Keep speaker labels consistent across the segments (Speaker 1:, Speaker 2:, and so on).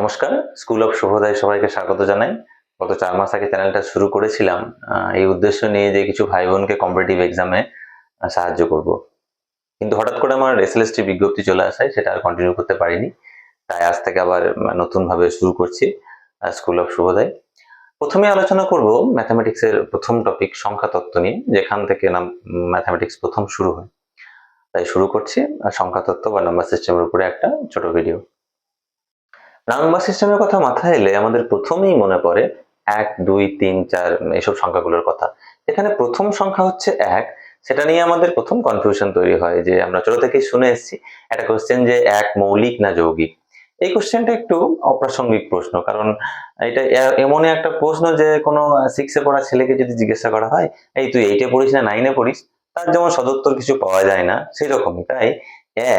Speaker 1: নমস্কার, school of শুভোদয় সবাইকে স্বাগত জানাই। গত চার মাস আগে চ্যানেলটা শুরু করেছিলাম এই উদ্দেশ্য নিয়ে যে কিছু ভাই বোনকে কম্পিটিটিভ এক্সামে সাহায্য করব। কিন্তু হঠাৎ করে আমার এসএলএসটি বিজ্ঞপ্তি চলে আসায় সেটা আর কন্টিনিউ করতে পারিনি। তাই আজ থেকে আবার নতুনভাবে শুরু করছি স্কুল অফ শুভোদয়। প্রথমে আলোচনা করব ম্যাথামেটিক্সের প্রথম টপিক সংখ্যা তত্ত্ব নিয়ে, যেখান থেকে নাম ম্যাথামেটিক্স প্রথম শুরু হয়। তাই শুরু করছি সংখ্যা তত্ত্ব বা নাম্বার সিস্টেমের উপরে একটা ছোট ভিডিও নাম্বার সিস্টেমের কথা মাথায় এলে আমাদের প্রথমেই মনে পড়ে এক, দুই, তিন, চার, এসব সংখ্যাগুলোর কথা। এখানে প্রথম সংখ্যা হচ্ছে এক। সেটা নিয়ে আমাদের প্রথম কনফিউশন তৈরি হয় যে আমরা ছোট থেকেই শুনে এসেছি একটা কোশ্চেন যে এক মৌলিক না যৌগিক? এই কোশ্চেনটা একটু অপ্রাসঙ্গিক প্রশ্ন, কারণ এটা এমনই একটা প্রশ্ন যে কোনো সিক্সে পড়া ছেলেকে যদি জিজ্ঞাসা করা হয়, এই তুই এইটে পড়িস না নাইনে পড়িস? তার যেমন সদুত্তর কিছু পাওয়া যায় না সেই রকমই তাই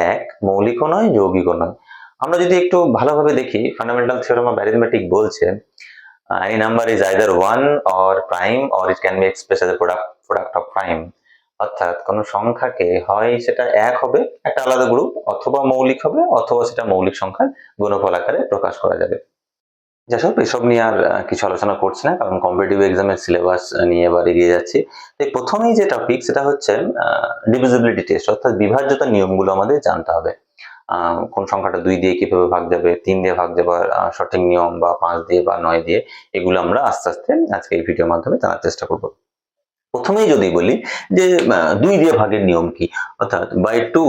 Speaker 1: এক মৌলিকও নয়, যৌগিকও নয়। আমরা যদি একটু ভালোভাবে দেখি ফান্ডামেন্টাল থিওরাম অফ অ্যারিথমেটিক বলছে any number is either one or prime or it can be expressed as a product product of prime. অর্থাৎ কোন সংখ্যাকে হয় সেটা এক হবে, একটা আলাদা গ্রুপ অথবা মৌলিক হবে, অথবা সেটা মৌলিক সংখ্যার গুণফল আকারে প্রকাশ করা যাবে। যেসব এসব নিয়ে আর কিছু আলোচনা করছি না, কারণ কম্পিটিটিভ এক্সামের সিলেবাস নিয়ে এবার এগিয়ে যাচ্ছি। প্রথমেই যে টপিক সেটা হচ্ছে ডিভিজিবিলিটি টেস্ট অর্থাৎ বিভাজ্যতার নিয়মগুলো আমাদের জানতে হবে। কোন সংখ্যাটা দুই দিয়ে কীভাবে ভাগ যাবে, তিন দিয়ে ভাগ যাবার সঠিক নিয়ম বা পাঁচ দিয়ে বা নয় দিয়ে, এগুলো আমরা আস্তে আস্তে আজকে এই ভিডিওর মাধ্যমে জানার চেষ্টা করব। প্রথমেই যদি বলি যে দুই দিয়ে ভাগের নিয়ম কি? অর্থাৎ বাই টু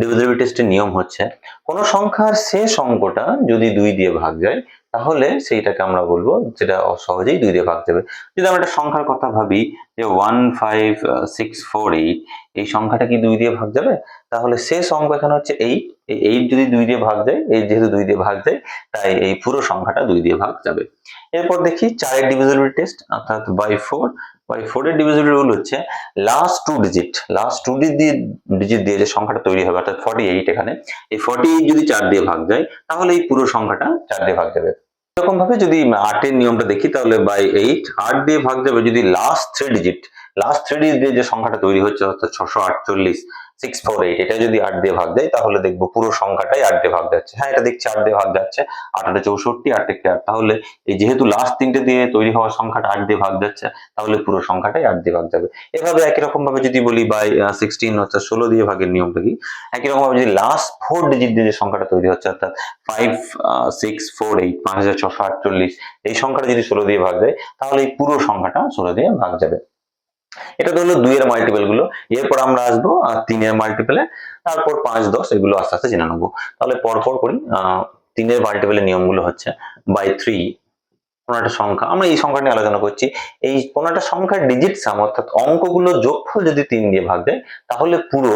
Speaker 1: ডিভিজিবিলিটি টেস্টের নিয়ম হচ্ছে, কোন সংখ্যার শেষ অঙ্কটা যদি দুই দিয়ে ভাগ যায়, তাহলে সেইটাকে আমরা বলব যেটা সহজেই দুই দিয়ে ভাগ যাবে। যদি আমরা একটা সংখ্যার কথা ভাবি যে one five six four eight এই সংখ্যাটা কি দুই দিয়ে ভাগ যাবে? তাহলে শেষ অঙ্ক এখানে হচ্ছে এইট এই এইট যদি দুই দিয়ে ভাগ যায়, এই যেহেতু দুই দিয়ে ভাগ যায়, তাই এই পুরো সংখ্যাটা দুই দিয়ে ভাগ যাবে। এরপর দেখি চারের ডিভিজিবিলিটি টেস্ট অর্থাৎ বাই ফোর বাই ফোর এর ডিভিজিবিলিটি রুল হচ্ছে last two digit last two দিয়ে ডিজিট দিয়ে যে সংখ্যাটা তৈরি হবে, অর্থাৎ ফর্টি এইট এখানে, এই ফর্টি এইট যদি চার দিয়ে ভাগ যায়, তাহলে এই পুরো সংখ্যাটা চার দিয়ে ভাগ যাবে। এরকম ভাবে যদি আটের নিয়মটা দেখি, তাহলে বাই এইট আট দিয়ে ভাগ যাবে, যদি last three digit last three digit দিয়ে যে সংখ্যাটা তৈরি হচ্ছে, অর্থাৎ ছশো আটচল্লিশ সিক্স ফোর এইট এটা যদি আট দিয়ে ভাগ দেয়, তাহলে দেখব পুরো সংখ্যাটাই আট দিয়ে ভাগ যাচ্ছে। হ্যাঁ এটা দেখছি আট দিয়ে ভাগ যাচ্ছে, আট আটে চৌষট্টি, আট থেকে আট। তাহলে এই যেহেতু লাস্ট তিনটে দিয়ে তৈরি হওয়ার সংখ্যাটা আট দিয়ে ভাগ যাচ্ছে, তাহলে পুরো সংখ্যাটাই আট দিয়ে ভাগ যাবে। এভাবে একই রকম ভাবে যদি বলি বাই সিক্সটিন অর্থাৎ ষোলো দিয়ে ভাগের নিয়মটা কি? একই রকম ভাবে যদি লাস্ট ফোর ডিজিট দিয়ে যে সংখ্যাটা তৈরি হচ্ছে, অর্থাৎ ফাইভ সিক্স ফোর এইট পাঁচ হাজার ছশো আটচল্লিশ, এই সংখ্যাটা যদি ষোলো দিয়ে ভাগ যায় তাহলে এই পুরো সংখ্যাটা ষোলো দিয়ে ভাগ যাবে। এটা তো হলো দুইয়ের মাল্টিপেলগুলো, এরপর আমরা আসব তিনের মাল্টিপেলে তারপর পাঁচ, দশ, এগুলো আস্তে আস্তে জেনে নেব। তাহলে পরপর করি তিনের মাল্টিপেলের নিয়মগুলো হচ্ছে বাই থ্রি কোনো একটা সংখ্যা, আমরা এই সংখ্যা নিয়ে আলোচনা করছি। এই কোনো একটা সংখ্যার ডিজিট সাম অর্থাৎ অঙ্কগুলো যোগফল যদি তিন দিয়ে ভাগ দেয়, তাহলে পুরো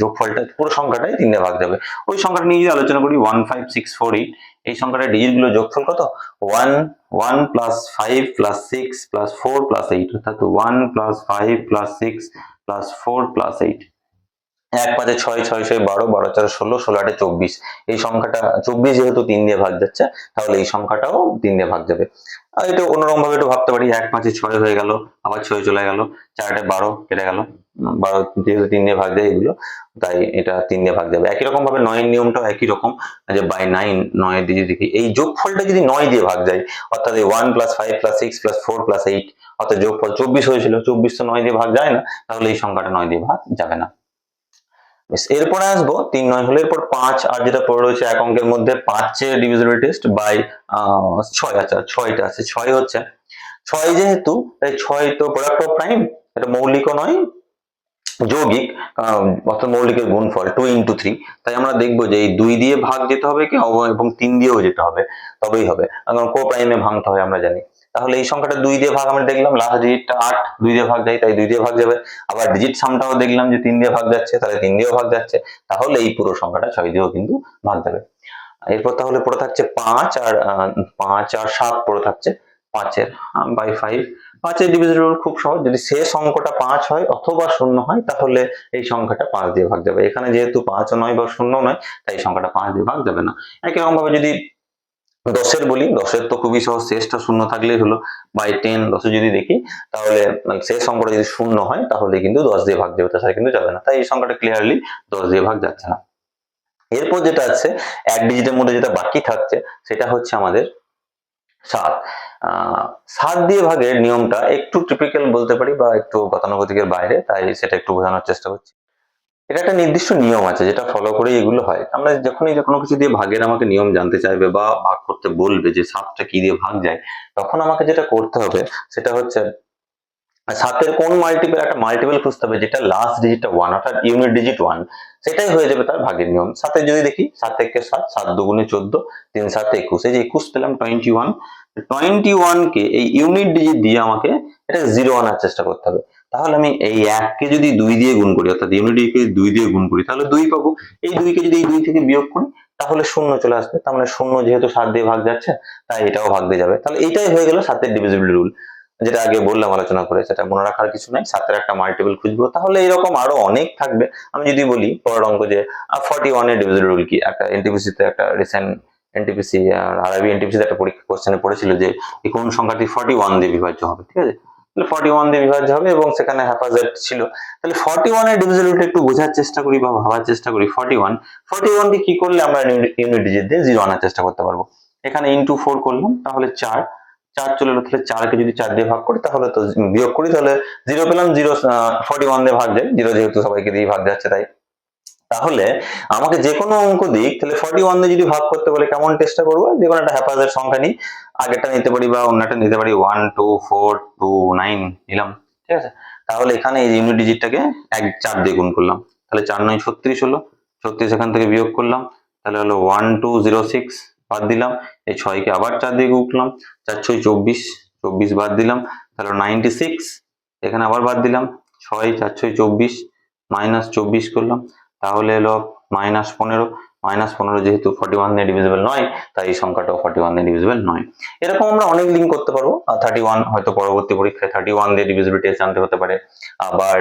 Speaker 1: যোগফলটা, পুরো সংখ্যাটাই তিন দিয়ে ভাগ যাবে ওই সংখ্যাটা নিয়ে যদি আলোচনা করি one five six four eight এই সংখ্যাটা ডিজিটগুলো যোগফল কত? One one plus five plus six plus four plus eight অর্থাৎ one plus five plus six plus four plus eight এক পাঁচে ছয় ছয় ছয়, বারো বারো, চার, ষোলো ষোলো, আটে চব্বিশ। এই সংখ্যাটা চব্বিশ যেহেতু তিন দিয়ে ভাগ যাচ্ছে, তাহলে এই সংখ্যাটাও তিন দিয়ে ভাগ যাবে। আর এটা অন্যরকম ভাবে একটু ভাবতে পারি, এক পাঁচে ছয় হয়ে গেল, আবার ছয় চলে গেল, চারটে বারো কেটে গেল বারো যেহেতু তিন দিয়ে ভাগ যায় এগুলো, তাই এটা তিন দিয়ে ভাগ যাবে। একই রকম ভাবে নয়ের নিয়মটাও একই রকম, যে বাই নাইন নয়ের দিয়ে দেখি, এই যোগফলটা যদি নয় দিয়ে ভাগ যায়, অর্থাৎ এই one plus five plus six plus four plus eight অর্থাৎ যোগফল চব্বিশ হয়েছিল, চব্বিশ তো নয় দিয়ে ভাগ যায় না, তাহলে এই সংখ্যাটা নয় দিয়ে ভাগ যাবে না। এরপরে আসব, তিন নয় হলে এরপর পাঁচ, আর যেটা পড়ে রয়েছে এক অঙ্কের মধ্যে পাঁচের ডিভিজিবিলিটি টেস্ট বাই ছয় আচ্ছা ছয়টা আছে, ছয় হচ্ছে। ছয় যেহেতু, তাই ছয় তো প্রোডাক্ট অফ প্রাইম এটা মৌলিকও নয়, যৌগিক অর্থাৎ মৌলিকের গুণফল টু ইন্টু থ্রি তাই আমরা দেখব যে এই দুই দিয়ে ভাগ যেতে হবে কি এবং তিন দিয়েও যেতে হবে, তবেই হবে। কারণ কো প্রাইমে ভাঙতে হয় আমরা জানি। তাহলে এই সংখ্যাটা দুই দিয়ে ভাগ আমরা দেখলাম লাস্ট ডিজিটটা আট, দুই দিয়ে ভাগ যায়, তাই দুই দিয়ে ভাগ যাবে। আবার ডিজিট সামটাও দেখলাম যে তিন দিয়ে ভাগ যাচ্ছে, তাহলে তিন দিয়েও ভাগ যাচ্ছে, তাহলে এই পুরো সংখ্যাটা ছয় দিয়েও কিন্তু ভাগ যাবে। এরপর তাহলে পড়ে থাকছে পাঁচ আর পাঁচ আর সাত পড়ে থাকছে পাঁচের বাই ফাইভ পাঁচের ডিভিজিবল খুব সহজ, যদি শেষ অঙ্কটা পাঁচ হয় অথবা শূন্য হয়, তাহলে এই সংখ্যাটা পাঁচ দিয়ে ভাগ যাবে। এখানে যেহেতু পাঁচও নয় বা শূন্য নয়, তাই সংখ্যাটা পাঁচ দিয়ে ভাগ যাবে না। একই রকম ভাবে যদি দশের বলি, দশের তো খুবই সহজ, শেষটা শূন্য থাকলেই হলো বাই টেন দশে যদি দেখি, তাহলে মানে শেষ অঙ্কটা যদি শূন্য হয়, তাহলে কিন্তু দশ দিয়ে ভাগ দেবে, তাছাড়া কিন্তু যাবে না। তাই এই সংখ্যাটা ক্লিয়ারলি দশ দিয়ে ভাগ যাচ্ছে না। এরপর যেটা আছে, এক ডিজিটের মধ্যে যেটা বাকি থাকছে, সেটা হচ্ছে আমাদের সাত। সাত দিয়ে ভাগের নিয়মটা একটু টিপিক্যাল বলতে পারি বা একটু গতানুগতিকের বাইরে, তাই সেটা একটু বোঝানোর চেষ্টা করছি। এটা একটা নির্দিষ্ট নিয়ম আছে, যেটা ফলো করেই এগুলো হয়। আমরা যখনই কোনো কিছু দিয়ে ভাগের আমাকে নিয়ম জানতে চাইবে বা ভাগ করতে বলবে যে সাতটা কি দিয়ে ভাগ যায়, তখন আমাকে যেটা করতে হবে সেটা হচ্ছে, সাতের কোন মাল্টিপল একটা মাল্টিপল খুঁজতে হবে, যেটা লাস্ট ডিজিটটা ওয়ান অর্থাৎ ইউনিট ডিজিট ওয়ান সেটাই হয়ে যাবে তার ভাগের নিয়ম। সাথে যদি দেখি, সাত থেকে সাত সাত দুগুণে চোদ্দ, তিন সাত একুশ, এই যে একুশ পেলাম টোয়েন্টি ওয়ান টোয়েন্টি ওয়ান কে এই ইউনিট ডিজিট দিয়ে আমাকে এটা জিরো আনার চেষ্টা করতে হবে। তাহলে আমি এই এককে যদি দুই দিয়ে গুণ করি, অর্থাৎ ইউনিট কে দুই দিয়ে গুণ করি, তাহলে দুই পাবো। এই দুইকে যদি এই দুই থেকে বিয়োগ করি, তাহলে শূন্য চলে আসবে। তার মানে শূন্য যেহেতু সাত দিয়ে ভাগ যাচ্ছে, তাই এটাও ভাগ দিয়ে যাবে। তাহলে এটাই হয়ে গেল সাতের ডিভিজিবিলিটি রুল যেটা আগে বললাম আলোচনা করে, সেটা মনে রাখার কিছু নাই। সাতের একটা মাল্টিপল খুঁজবো। তাহলে এরকম আরও অনেক থাকবে। আমি যদি বলি পরের অঙ্ক যে ফর্টি ওয়ানের ডিভিজিবিলিটি রুল কি? একটা এনটিপিসি তে একটা রিসেন্ট এনটিপিসি আর আরবি এনটিপিসি তে একটা পরীক্ষা কোশ্চেনে পড়েছিল যে কোন সংখ্যাটি ফর্টি ওয়ান দিয়ে বিভাজ্য হবে, ঠিক আছে? ফর্টি ওয়ান দিয়ে বিভাজ্য হবে এবং সেখানে হ্যাপাজেট ছিল। তাহলে ফর্টি ওয়ানের ডিভিজিবিলিটি একটু বোঝার চেষ্টা করি বা ভাবার চেষ্টা করি। ফর্টি ওয়ান ফর্টি ওয়ান দিয়ে কি করলে আমরা ইউনিট ডিজিট দিয়ে জিরো আনার চেষ্টা করতে পারব। এখানে ইন্টু ফোর করলাম, তাহলে চার। চার চলে এলো, তাহলে চারকে যদি চার দিয়ে ভাগ করি, তাহলে তো বিয়োগ করি, তাহলে জিরো পেলাম জিরো ফর্টি ওয়ান দিয়ে ভাগ যায়। জিরো যেহেতু সবাইকে দিয়ে ভাগ যাচ্ছে, তাই। তাহলে আমাকে যে কোনো অঙ্ক দিক, তাহলে ফর্টি ওয়ান দিয়ে যদি ভাগ করতে বলে, কেমন চেষ্টা করব? যে কোনো একটা হ্যাপাজের সংখ্যা নিই। আগেরটা নিতে পারি বা অন্যটা নিতে পারি one two four two nine নিলাম, ঠিক আছে? তাহলে এখানে এই ইউনিট ডিজিটটাকে এক চার দিয়ে গুণ করলাম। তাহলে চার, নয়, ছত্রিশ হলো। ছত্রিশ এখান থেকে বিয়োগ করলাম। তাহলে হলো ওয়ান টু জিরো সিক্স বাদ দিলাম। এই ছয়কে আবার চার দিয়ে করলাম চার, ছয়, চব্বিশ চব্বিশ বাদ দিলাম। তাহলে নাইনটি সিক্স এখানে আবার বাদ দিলাম। ছয়, চার, ছয়, চব্বিশ মাইনাস চব্বিশ করলাম। তাহলে এলো মাইনাস পনেরো মাইনাস পনেরো যেহেতু ফর্টি ওয়ান দিয়ে ডিভিজিবল নয়, তাই এই সংখ্যাটাও ফর্টি ওয়ান দিয়ে ডিভিজিবল নয়। এরকম আমরা অনেক লিঙ্ক করতে পারব। থার্টি ওয়ান হয়তো পরবর্তী পরীক্ষায় থার্টি ওয়ান দিয়ে ডিভিজিবিলিটি জানতে হতে পারে। আবার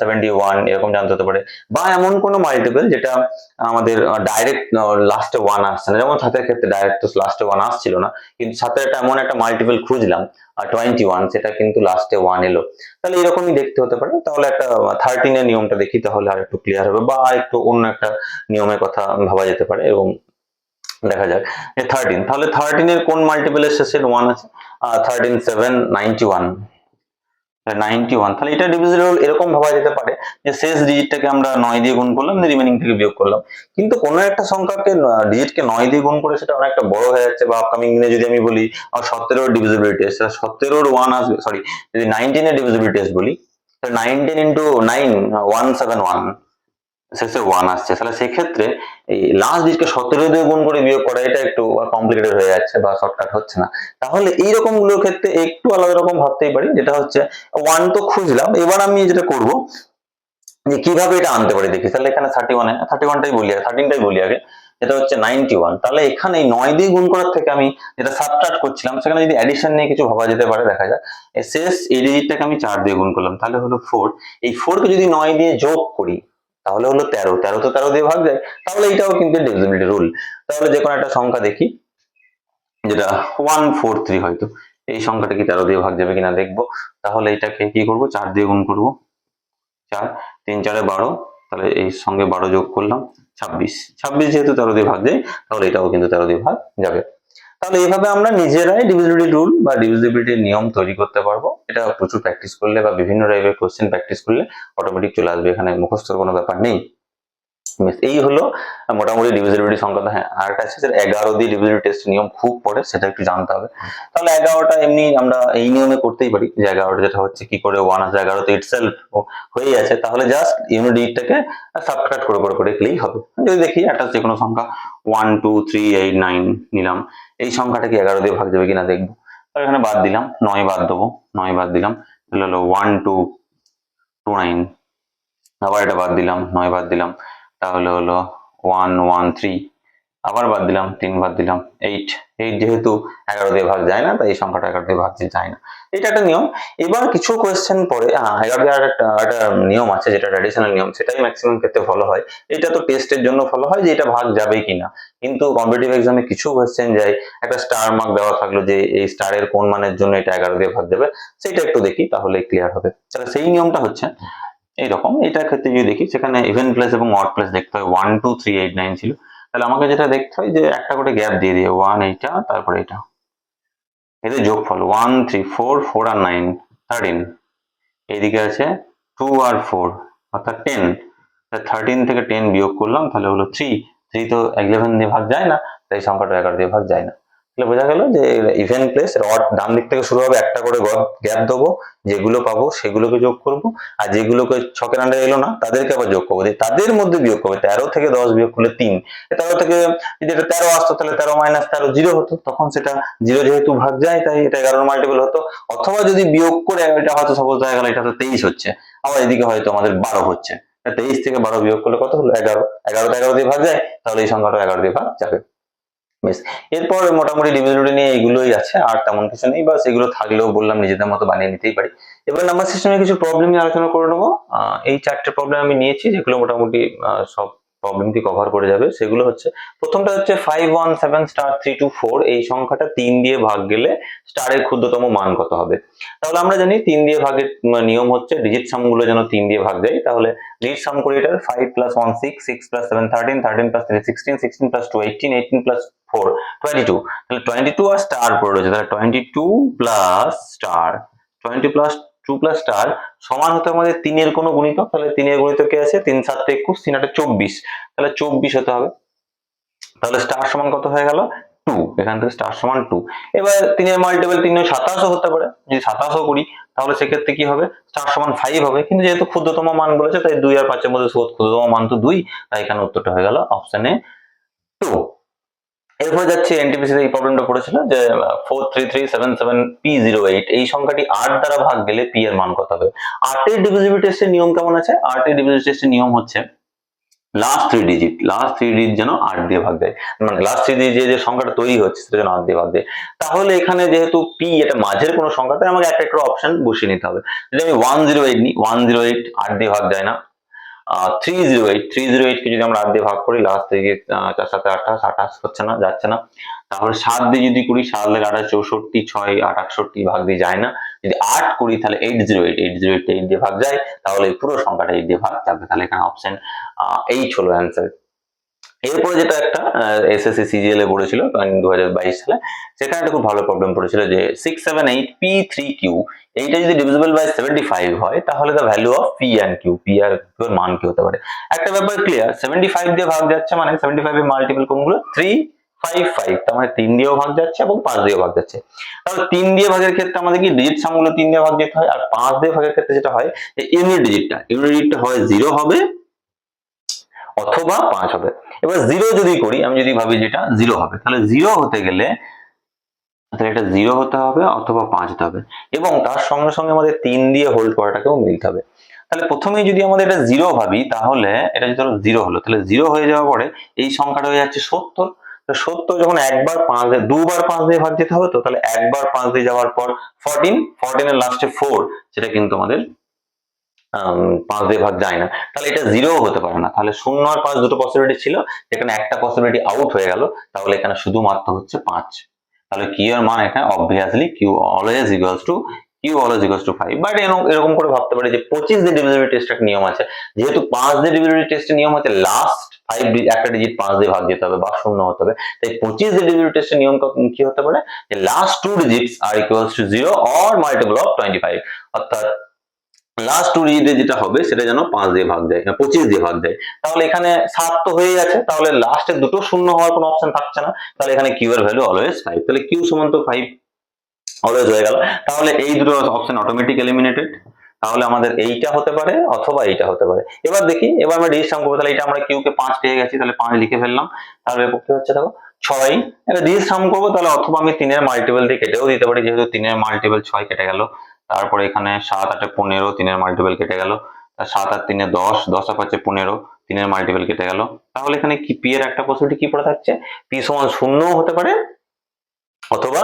Speaker 1: সেভেন্টি ওয়ান এরকম জানতে হতে পারে। বা এমন কোনো মাল্টিপল যেটা আমাদের ডাইরেক্ট লাস্টে ওয়ান আসছে না। যেমন সাতের ক্ষেত্রে ডাইরেক্ট তো লাস্টে ওয়ান আসছিল না। কিন্তু সাতের একটা এমন একটা মাল্টিপল খুঁজলাম। টোয়েন্টি ওয়ান সেটা কিন্তু লাস্টে ওয়ান এলো। তাহলে এরকমই দেখতে হতে পারে। তাহলে একটা থার্টিন এর নিয়মটা দেখি, তাহলে আর একটু ক্লিয়ার হবে। বা একটু অন্য একটা নিয়মের কথা ভাবা যেতে পারে এবং দেখা যাক থার্টিন তাহলে থার্টিন এর কোন মাল্টিপলের শেষের ওয়ান আছে? Thirteen seven ninety one ninety one তাহলে এটা ডিভিজিবল এরকম ভাবা যেতে পারে যে শেষ ডিজিটটাকে আমরা নয় দিয়ে গুণ করলাম রিমেনিং থেকে বিয়োগ করলাম। কিন্তু কোনো একটা সংখ্যাকে ডিজিটকে নয় দিয়ে গুণ করে সেটা অনেকটা বড় হয়ে যাচ্ছে বা আপকামিং দিনে যদি আমি বলি সতেরোর ডিভিজিবিলিটি সেটা সতেরোর ওয়ান আসবে সরি যদি নাইনটিনের ডিভিজিবিলিটি বলি nineteen into nine one seven one শেষে ওয়ান আসছে। তাহলে সেক্ষেত্রে এই লাস্ট ডিজিটকে সতেরো দিয়ে গুণ করে বিয়োগ করা, এটা একটু কমপ্লিকেটেড হয়ে যাচ্ছে বা শর্টকাট হচ্ছে না। তাহলে এইরকমগুলোর ক্ষেত্রে একটু আলাদা রকম ভাবতেই পারি, যেটা হচ্ছে ওয়ান তো খুঁজলাম, এবার আমি যেটা করব, যে কীভাবে এটা আনতে পারি দেখি। তাহলে এখানে থার্টি ওয়ানে থার্টি ওয়ানটাই বলি আগে থার্টিনটাই বলি আগে এটা হচ্ছে নাইনটি ওয়ান তাহলে এখানে এই নয় দিয়ে গুণ করার থেকে আমি যেটা সাবট্রাক্ট করছিলাম, সেখানে যদি অ্যাডিশন নিয়ে কিছু ভাবা যেতে পারে, দেখা যায় শেষ এই ডিজিটটাকে আমি চার দিয়ে গুণ করলাম, তাহলে হলো ফোর এই ফোরকে যদি নয় দিয়ে যোগ করি তাহলে হলো তেরো। তেরো তো তেরো দিয়ে ভাগ যায়। তাহলে এইটাও কিন্তু ডিভিজিবিলিটি রুল তাহলে যে কোনো একটা সংখ্যা দেখি, যেটা ওয়ান ফোর থ্রি হয়তো এই সংখ্যাটা কি তেরো দিয়ে ভাগ যাবে কিনা দেখব। তাহলে এটাকে কি করব? চার দিয়ে গুণ করব। চার, তিন, চারে বারো, তাহলে এই সঙ্গে বারো যোগ করলাম ছাব্বিশ। ছাব্বিশ যেহেতু তেরো দিয়ে ভাগ যায়, তাহলে এটাও কিন্তু তেরো দিয়ে ভাগ যাবে। তাহলে এইভাবে আমরা নিজেরাই ডিভিজিবিলিটি রুল বা ডিভিজিবিলিটির নিয়ম তৈরি করতে পারব। এটা প্রচুর প্র্যাকটিস করলে বা বিভিন্ন টাইপের কোশ্চেন প্র্যাকটিস করলে অটোমেটিক চলে আসবে, এখানে মুখস্থর কোনো ব্যাপার নেই। এই হলো মোটামুটি ডিভিজিবিলিটি সংখ্যাটা হ্যাঁ আর একটা আছে যেটা এগারো দিয়ে ডিভিজিবিলিটি টেস্ট নিয়ম খুব পড়ে সেটা একটু জানতে হবে। তাহলে এগারোটা এমনি আমরা এই নিয়মে করতেই পারি যে এগারোটা যেটা হচ্ছে কি করে ওয়ান আছে, এগারোতে ইটসেলফ হয়ে যাচ্ছে তাহলে জাস্ট ইউনিট এইটটাকে সাবট্রাক্ট করে করে করে গেলেই হবে। যদি দেখি একটা যে কোনো সংখ্যা one two three eight nine নিলাম, এই সংখ্যাটা কি এগারো দিয়ে ভাগ যাবে কিনা দেখব। তাহলে এখানে বাদ দিলাম নয় বাদ দেবো নয় বাদ দিলাম তাহলে হলো ওয়ান টু টু নাইন আবার এটা বাদ দিলাম নয় বাদ দিলাম তাহলে হলো ওয়ান ওয়ান থ্রি আবার বাদ দিলাম, তিন বাদ দিলাম এইট এইট যেহেতু এগারো দিয়ে ভাগ যায় না, তাই এই সংখ্যাটা এগারো দিয়ে ভাগ যায় না। এটা একটা নিয়ম। এবার কিছু কোয়েশ্চেন পরে এগারো দিয়ে একটা নিয়ম আছে, যেটা ট্র্যাডিশনাল নিয়ম, সেটাই ম্যাক্সিমাম ক্ষেত্রে ফলো হয়। এটা তো টেস্টের জন্য ফলো হয় যে এটা ভাগ যাবে কিনা। কিন্তু কম্পিটিভ এক্সামে কিছু কোয়েশ্চেন যায়, একটা স্টার মার্ক দেওয়া থাকল যে এই স্টারের কোন মানের জন্য এটা এগারো দিয়ে ভাগ যাবে, সেটা একটু দেখি, তাহলে ক্লিয়ার হবে। তাহলে সেই নিয়মটা হচ্ছে, এইরকম। এটার ক্ষেত্রে যদি দেখি, সেখানে ইভেন প্লেস এবং অড প্লেস দেখতে হয় one two three eight nine ছিল। তাহলে আমাকে যেটা দেখতে হয় যে একটা করে গ্যাপ দিয়ে দিয়ে ওয়ান এইটা, তারপরে এটা এদের যোগফল ওয়ান থ্রি ফোর ফোর আর নাইন থার্টিন এইদিকে আছে টু আর ফোর অর্থাৎ টেন থার্টিন থেকে টেন বিয়োগ করলাম, তাহলে হলো থ্রি থ্রি তো ইলেভেন দিয়ে ভাগ যায় না, তাই সংখ্যাটা এগারো দিয়ে ভাগ যায় না। তাহলে বোঝা গেল যে ইভেন প্লেস ডান দিক থেকে শুরু হবে একটা করে গ্যাপ দেবো, যেগুলো পাবো সেগুলোকে যোগ করব, আর যেগুলোকে ছকের আন্ডারে এলো না, তাদেরকে আবার যোগ করব। তাদের মধ্যে বিয়োগ করবে, তেরো থেকে দশ বিয়োগ করলে তিন। তেরো থেকে যদি এটা তেরো আসতো, তাহলে তেরো মাইনাস তেরো জিরো হতো, তখন সেটা জিরো যেহেতু ভাগ যায়, তাই এটা এগারোর মাল্টিপল হতো। অথবা যদি বিয়োগ করে এটা হয়তো সাপোজ দেখা গেল এটা তো তেইশ হচ্ছে, আবার এদিকে হয়তো আমাদের বারো হচ্ছে। তেইশ থেকে বারো বিয়োগ করলে কত হলো? এগারো। এগারোটা এগারো দিয়ে ভাগ যায়, তাহলে এই সংখ্যাটা এগারো দিয়ে ভাগ যাবে। এরপর মোটামুটি ডিভিজিবিলিটি নিয়ে এগুলোই আছে, আর তেমন কিছু নেই। বা সেগুলো থাকলেও বললাম, নিজেদের মতো বানিয়ে নিতেই পারি। এবার নাম্বার সিস্টেমে কিছু প্রবলেম নিয়ে আলোচনা করে নেব। এই চারটে প্রবলেম আমি নিয়েছি, যেগুলো মোটামুটি সব প্রবলেমটি কভার করে যাবে, সেগুলো হচ্ছে, প্রথমটা হচ্ছে five one seven star three two four এই সংখ্যাটা তিন দিয়ে ভাগ গেলে স্টারের ক্ষুদ্রতম মান কত হবে? তাহলে আমরা জানি তিন দিয়ে ভাগের নিয়ম হচ্ছে ডিজিট সামগুলো যেন তিন দিয়ে ভাগ যায়, তাহলে ডিজিট সাম করি এটার five plus one six six plus seven thirteen thirteen plus three sixteen sixteen plus two eighteen eighteen plus four twenty two তাহলে টোয়েন্টি টু আর স্টার পড়ে রয়েছে, তাহলে twenty two plus star twenty plus two plus star সমান হতে আমাদের তিনের কোনো গুণিতক তাহলে তিনের গুণিতক আছে? তিন সাতটা একুশ, তিন আটটা চব্বিশ। তাহলে চব্বিশ হতে হবে। তাহলে স্টার সমান কত হয়ে গেল? টু এখান থেকে স্টার সমান টু এবার তিনের মাল্টিপল তিন সাতাশও হতে পারে। যদি সাতাশও করি, তাহলে সেক্ষেত্রে কি হবে? স্টার সমান ফাইভ হবে। কিন্তু যেহেতু ক্ষুদ্রতম মান বলেছে, তাই দুই আর পাঁচের মধ্যে ক্ষুদ্রতম মান তো দুই, তাই এখানে উত্তরটা হয়ে গেল অপশনে টু এরপরে যাচ্ছে এনটিপিসি এই প্রবলেমটা পড়েছিল যে four three three seven seven P zero eight এই সংখ্যাটি আট দ্বারা ভাগ গেলে পি এর মান কত হবে? আটের ডিভিজিবিলিটি টেস্টের নিয়ম কেমন আছে? আটের ডিভিজিবিলিটি টেস্টের নিয়ম হচ্ছে last three digit last three digit যেন আট দিয়ে ভাগ দেয়। মানে লাস্ট থ্রি ডিজিট যে সংখ্যাটা তৈরি হচ্ছে, সেটা যেন আট দিয়ে ভাগ দেয়। তাহলে এখানে যেহেতু পি এটা মাঝের কোনো সংখ্যা, তাই আমাকে একটা একটা অপশন বসিয়ে নিতে হবে। যদি আমি ওয়ান জিরো এইট নিই ওয়ান জিরো এইট আট দিয়ে ভাগ যায় না। Three zero eight three zero এইটকে যদি আমরা আট দিয়ে ভাগ করি লাস্ট থেকে চার সাথে আঠাশ আঠাশ হচ্ছে না, যাচ্ছে না। তাহলে সাত দিয়ে যদি করি সাত লাগে আঠাশ, চৌষট্টি, ছয়, আট, আটষট্টি ভাগ দিয়ে যায় না। যদি আট করি তাহলে eight zero eight eight zero eight eight দিয়ে ভাগ যায়, তাহলে এই পুরো সংখ্যাটা এইট দিয়ে ভাগ যাবে তাহলে এখানে অপশন এইট হলো অ্যান্সার এরপরে যেটা একটা এসএসসি সিজিএল এ পড়েছিল দু হাজার বাইশ সালে, সেখানে একটা খুব ভালো প্রবলেম পড়েছিল যে six seven eight P three Q এইটা যদি ডিভিজিবল বাই সেভেন্টি ফাইভ হয়, তাহলে the value of P and Q P R Q এর মান কি হতে পারে? একটা ব্যাপার ক্লিয়ার সেভেন্টি ফাইভ দিয়ে ভাগ যাচ্ছে মানে সেভেন্টি ফাইভ এর মাল্টিপল কোনগুলো থ্রি ফাইভ ফাইভ তার মানে তিন দিয়েও ভাগ যাচ্ছে এবং পাঁচ দিয়েও ভাগ যাচ্ছে। তাহলে তিন দিয়ে ভাগের ক্ষেত্রে আমাদের কি ডিজিট সামগুলো তিন দিয়ে ভাগ যেতে হয়, আর পাঁচ দিয়ে ভাগের ক্ষেত্রে যেটা হয়, যে ইউনিট ডিজিটটা ইউনিট ডিজিটটা হয় জিরো হবে অথবা পাঁচ হবে। এবার জিরো যদি করি আমি যদি ভাবি যেটা জিরো হবে তাহলে জিরো হতে গেলে তাহলে এটা জিরো হতে হবে অথবা পাঁচ হতে হবে। এবং তার সঙ্গে সঙ্গে আমাদের তিন দিয়ে হোল্ড করাটাকেও মিলতে হবে। তাহলে প্রথমেই যদি আমাদের এটা জিরো ভাবি তাহলে এটা যদি জিরো হলো তাহলে জিরো হয়ে যাওয়ার পরে এই সংখ্যাটা হয়ে যাচ্ছে সত্তর। সত্তর যখন একবার পাঁচ দিয়ে দুবার পাঁচ দিয়ে ভাগ দিতে হবে তো তাহলে একবার পাঁচ দিয়ে যাওয়ার পর ফোরটিন ফোরটিনের লাস্টে ফোর সেটা কিন্তু আমাদের আম, পাঁচ দিয়ে ভাগ যায় না। তাহলে এটা জিরো হতে পারে না। তাহলে শূন্য আর পাঁচ দুটো পসিবিলিটি ছিল এখানে একটা পসিবিলিটি আউট হয়ে গেল, তাহলে এখানে শুধুমাত্র হচ্ছে পাঁচ। তাহলে কিউ এর মান এখানে obviously Q always equals to Q always equals to five but এরকম করে ভাবতে পারি যে পঁচিশ দিয়ে ডিভিজিবিলিটি টেস্টের নিয়ম আছে। যেহেতু পাঁচ দিয়ে ডিভিজিবিলিটি টেস্টের নিয়ম আছে লাস্ট ফাইভ একটা ডিজিট পাঁচ দিয়ে ভাগ দিতে হবে বা শূন্য হতে হবে। তাই পঁচিশ দিয়ে ডিভিজিবিলিটি টেস্টের নিয়ম কি হতে পারে? যে last two digits are equals to zero or multiple of twenty five অর্থাৎ লাস্ট টু ডিজিটে যেটা হবে, সেটা যেন পাঁচ দিয়ে ভাগ না পঁচিশ দিয়ে ভাগ দেয়। তাহলে এখানে সাত তো হয়ে গেছে তাহলে লাস্টে দুটো শূন্য হওয়ার কোনো অপশন থাকছে না। তাহলে এখানে কিউ এর ভ্যালু অলওয়েজ ফাইভ তাহলে কিউ সমান তো ফাইভ অলওয়েজ হয়ে গেল। তাহলে এই দুটো অপশন অটোমেটিক এলিমিনেটেড তাহলে আমাদের এইটা হতে পারে অথবা এইটা হতে পারে। এবার দেখি, এবার আমরা করব। তাহলে এটা আমরা কিউ কে পাঁচ পেয়ে গেছি, তাহলে পাঁচ লিখে ফেললাম। তাহলে কি হচ্ছে দেখো? ছয়। এটা করব, তাহলে অথবা আমি তিনের মাল্টিপল দিয়ে কেটেও দিতে পারি, যেহেতু তিনের মাল্টিপল ছয় কেটে গেল। তারপরে এখানে সাত আটে পনেরো, তিনের মাল্টিপেল কেটে গেল। সাত আট তিনে দশ দশ আর পাঁচে পনেরো, তিনের মাল্টিপেল কেটে গেল। তাহলে এখানে কি পি এর একটা পসিবিলিটি কি পড়ে থাকছে? পি সমান শূন্য হতে পারে, অথবা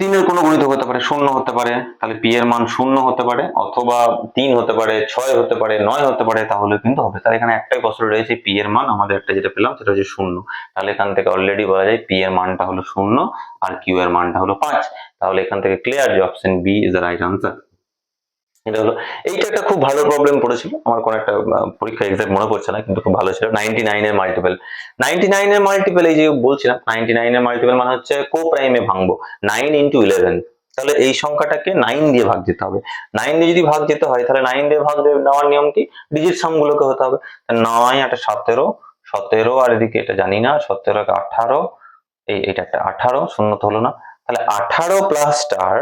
Speaker 1: তিনের কোনো গুণিতক হতে পারে, শূন্য হতে পারে, তাহলে পি এর মান শূন্য হতে পারে, অথবা তিন হতে পারে, ছয় হতে পারে, নয় হতে পারে, তাহলে কিন্তু হবে। তাহলে এখানে একটাই কষ্ট রয়েছে, পি এর মান, আমাদের একটা যেটা পেলাম, সেটা হচ্ছে শূন্য। তাহলে এখান থেকে অলরেডি বলা যায় পি এর মানটা হলো শূন্য, আর কিউ এর মানটা হলো পাঁচ। তাহলে এখান থেকে ক্লিয়ার যে option B is the right answer এটা হলো এইটা একটা খুব ভালো প্রবলেম পড়েছিল। আমার কোন একটা পরীক্ষা এক্সাক্ট মনে পড়ছে না, কিন্তু খুব ভালো ছিল। নাইনটি নাইনের মাল্টিপল নাইনটি নাইনের মাল্টিপল এই যে বলছিলাম নাইনটি নাইনের মাল্টিপল মানে হচ্ছে কো প্রাইমে ভাঙবো। নাইন ইন্টু ইলেভেন তাহলে এই সংখ্যাটাকে নাইন দিয়ে ভাগ দিতে হবে। নাইন দিয়ে যদি ভাগ দিতে হয়, তাহলে নাইন দিয়ে ভাগ দিয়ে নেওয়ার নিয়ম কি? ডিজিট সাম গুলোকে হতে হবে। নয় একটা সতেরো সতেরো আর এদিকে এটা জানি না সতেরো আঠারো, এই, এটা একটা আঠারো, শূন্য তো হলো না। তাহলে আঠারো প্লাস স্টার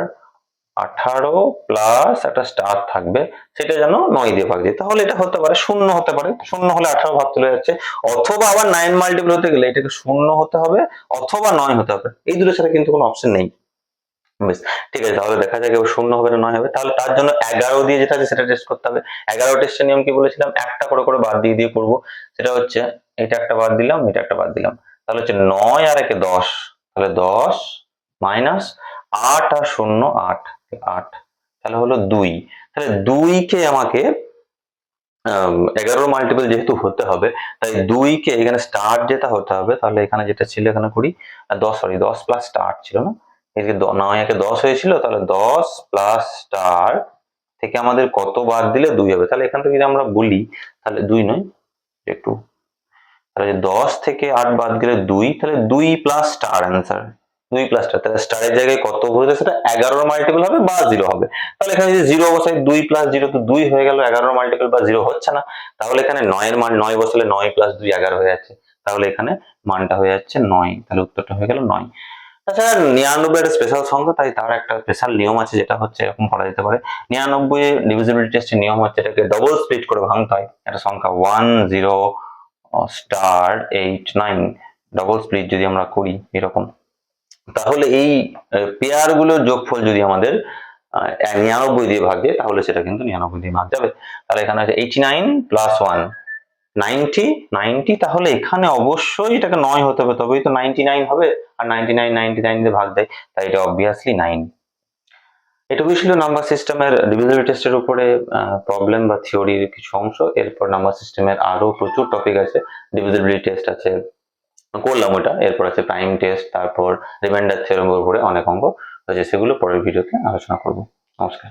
Speaker 1: আঠারো প্লাস একটা স্টার থাকবে, সেটা যেন নয় দিয়ে ভাগ দিই। তাহলে এটা হতে পারে, শূন্য হতে পারে। শূন্য হলে আঠারো ভাগ চলে যাচ্ছে। অথবা আবার নাইন মাল্টিপল হতে গেলে এটাকে শূন্য হতে হবে, অথবা নয় হতে হবে। এই দুটো ছাড়া কিন্তু কোনো অপশন নেই। বেশ, ঠিক আছে, তাহলে দেখা যাক এবার শূন্য হবে না নয় হবে। তাহলে তার জন্য এগারো দিয়ে যেটা আছে, সেটা টেস্ট করতে হবে। এগারো টেস্টের নিয়ম কি বলেছিলাম? একটা করে করে বাদ দিয়ে দিয়ে করব। সেটা হচ্ছে, এটা একটা বাদ দিলাম, এটা একটা বাদ দিলাম। তাহলে হচ্ছে নয় আর একে দশ। তাহলে দশ মাইনাস আট আর শূন্য আট। আট তাহলে হলো দুই। তাহলে দুইকে আমাকে এগারোর মাল্টিপল যেহেতু হতে হবে তাই দুইকে এখানে স্টার্ট যেটা হতে হবে তাহলে এখানে যেটা ছিল এখানে করি আর দশ সরি দশ প্লাস স্টার্ট ছিল না। এদিকে নয় একে দশ হয়েছিল তাহলে দশ প্লাস স্টার থেকে আমাদের কত বাদ দিলে দুই হবে? তাহলে এখান থেকে যদি আমরা বলি তাহলে দুই নয় একটু। তাহলে দশ থেকে আট বাদ গেলে দুই তাহলে দুই প্লাস স্টার অ্যান্সার দুই প্লাস স্টার তাহলে স্টারের জায়গায় কত বলতে সেটা এগারোর মাল্টিপল হবে বা জিরো হবে। তাহলে এখানে যদি জিরো বসাই দুই প্লাস জিরো তো দুই হয়ে গেল, এগারোর মাল্টিপল বা জিরো হচ্ছে না। তাহলে এখানে নয়ের মান, নয় বসালে নয় প্লাস দুই এগারো হয়ে যাচ্ছে। তাহলে এখানে মানটা হয়ে যাচ্ছে নয়। তাহলে উত্তরটা হয়ে গেল নয়। তাছাড়া নিরানব্বই একটা স্পেশাল সংখ্যা, তাই তার একটা স্পেশাল নিয়ম আছে যেটা হচ্ছে এরকম করা যেতে পারে। নিরানব্বই ডিভিজিবিলিটি টেস্টের নিয়ম হচ্ছে এটাকে ডবল স্প্লিট করে ভাঙতে হয়। একটা সংখ্যা one zero star eight nine double split যদি আমরা করি এরকম। তাহলে এই পেয়ারগুলোর যোগফল যদি আমাদের নিরানব্বই দিয়ে ভাগ যায় তাহলে সেটা কিন্তু নিরানব্বই দিয়ে ভাগ যাবে। তাহলে এখানে আছে eighty nine plus one ninety ninety তাহলে এখানে অবশ্যই এটাকে নয় হতে হবে, তবেই তো নাইনটি নাইন হবে, আর নাইনটি নাইন নাইনটি নাইন দিয়ে ভাগ দেয়, তাই এটা অবভিয়াসলি নাইন এটুকুই ছিল নাম্বার সিস্টেমের ডিভিজিবল টেস্টের উপরে প্রবলেম বা থিওরির কিছু অংশ, এরপর নাম্বার সিস্টেমের আরও প্রচুর টপিক আছে ডিভিজিবিলিটি টেস্ট আছে করলাম ওটা এরপর আছে প্রাইম টেস্ট তারপর রিমাইন্ডার থিওরেমের উপরে অনেক অঙ্ক। আছে সেগুলো পরের ভিডিওতে আলোচনা করব। নমস্কার।